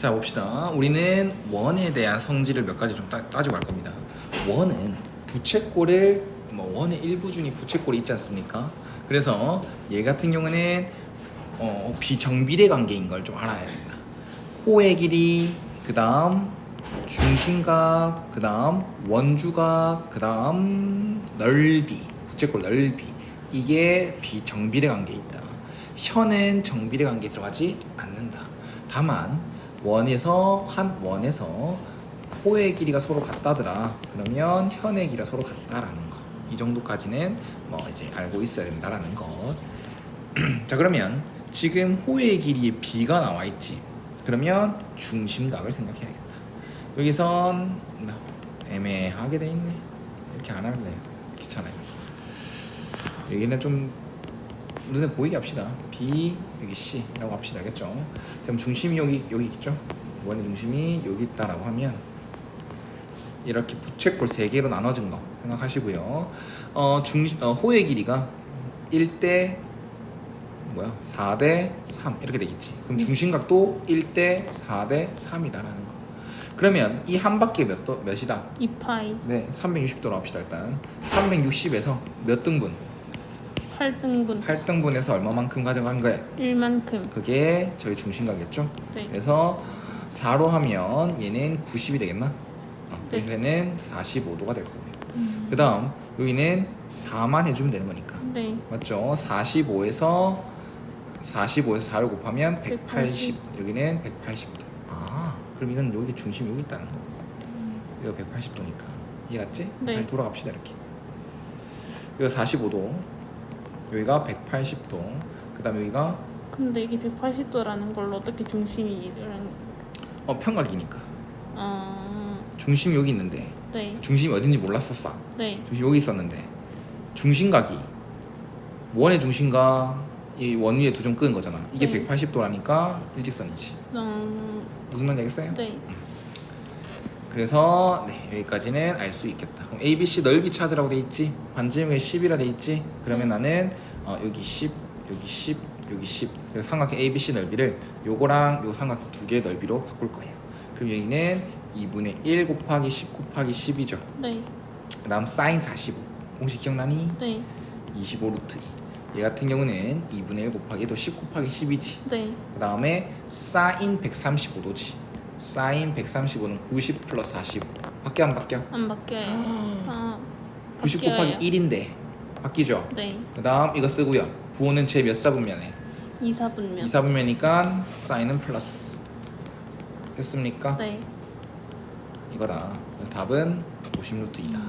자 봅시다. 우리는 원에 대한 성질을 몇 가지 좀 따, 따지고 갈 겁니다. 원은 부채꼴을 뭐 원의 일부 중에 부채꼴이 있지 않습니까? 그래서 얘 같은 경우는 어, 비정비례 관계인 걸 좀 알아야 됩니다. 호의 길이, 그 다음 중심각, 그 다음 원주각, 그 다음 넓이, 부채꼴 넓이 이게 비정비례 관계에 있다. 현은 정비례 관계에 들어가지 않는다. 다만 원에서 한 원에서 호의 길이가 서로 같다더라. 그러면 현의 길이가 서로 같다라는 거. 이 정도까지는 뭐 이제 알고 있어야 된다라는 것. 자 그러면 지금 호의 길이에 b가 나와 있지. 그러면 중심각을 생각해야겠다. 여기선 뭐 애매하게 돼 있네. 이렇게 안 할래요. 귀찮아요. 여기는 좀 눈에 보이게 합시다. B 여기 C라고 합시다. 알겠죠? 그럼 중심이 여기 여기 있죠? 원의 중심이 여기 있다라고 하면 이렇게 부채꼴 세 개로 나눠진 거 생각하시고요. 어, 중 어, 호의 길이가 1대 뭐야? 4대 3 이렇게 되겠지. 그럼 중심각도 1대 4대 3이다라는 거. 그러면 이 한 바퀴 몇 도, 몇이다? 2파이 네, 360도로 합시다 일단. 360에서 몇 등분? 8등분 8등분에서 얼마만큼 가져간 거예요? 1만큼 그게 저희 중심각이었죠. 네. 그래서 4로 하면 얘는 90이 되겠나? 어, 네. 그래서 얘는 45도가 될 거고요. 음. 그 다음 여기는 4만 해주면 되는 거니까. 네 맞죠? 45에서 45에서 4를 곱하면 180. 180. 여기는 180도. 아, 그럼 이건 여기 중심 여기 있다는 거. 이거 180도니까. 이해갔지? 네. 다시 돌아갑시다 이렇게. 이거 45도. 여기가 180도. 그다음 여기가 근데 이게 180도라는 걸로 어떻게 중심이 이런 어 평각이니까. 아, 중심이 여기 있는데 네, 중심이 어딘지 몰랐었어. 네, 중심 여기 있었는데 중심각이 원의 중심과 이 원 위에 두 점 끄는 거잖아. 이게 네. 180도라니까 일직선이지. 음, 무슨 말인지 알겠어요? 네, 그래서 네, 여기까지는 알 수 있겠다. 그럼 ABC 넓이 찾으라고 돼 있지. 반지름이 10이라 돼 있지. 그러면 나는 어, 여기 10, 여기 10, 여기 10. 그래서 삼각형 ABC 넓이를 요거랑 요 삼각형 두 개의 넓이로 바꿀 거예요. 그럼 여기는 2분의 1 곱하기 10 곱하기 10이죠. 네, 그다음 사인 45. 공식 기억나니? 네, 25 루트 2. 얘 같은 경우는 2분의 1 곱하기 또 10 곱하기 10이지. 네, 그 다음에 사인 135도지. 사인 135는 90 플러스 45. 바뀌어 안 바뀌어? 안 바뀌어요. 아, 90 바뀌어요. 곱하기 1인데 바뀌죠? 네, 그 다음 이거 쓰고요. 부호는 제 몇 사분면에? 2, 4분면. 2사분면이니까 사인은 플러스. 됐습니까? 네, 이거다. 답은 50 루트 2다.